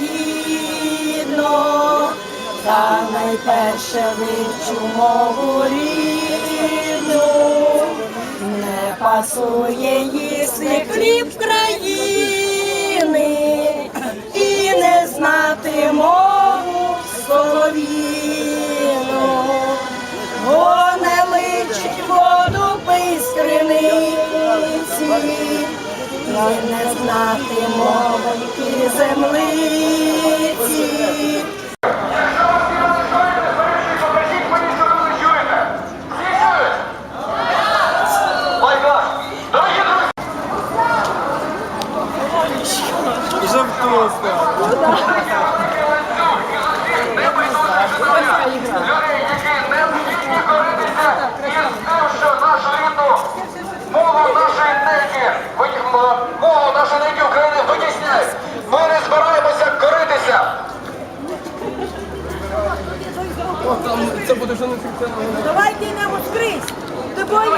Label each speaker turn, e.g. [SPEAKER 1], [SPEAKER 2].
[SPEAKER 1] гідно, та найперше вивчу мову рідну, не пасує їсти хліб країни і не знати мову соловіну, Бо не личить воду пискриниці з не знати і землиці.
[SPEAKER 2] Покажіть мені,
[SPEAKER 3] Давайте йдемо скрізь. Тобою.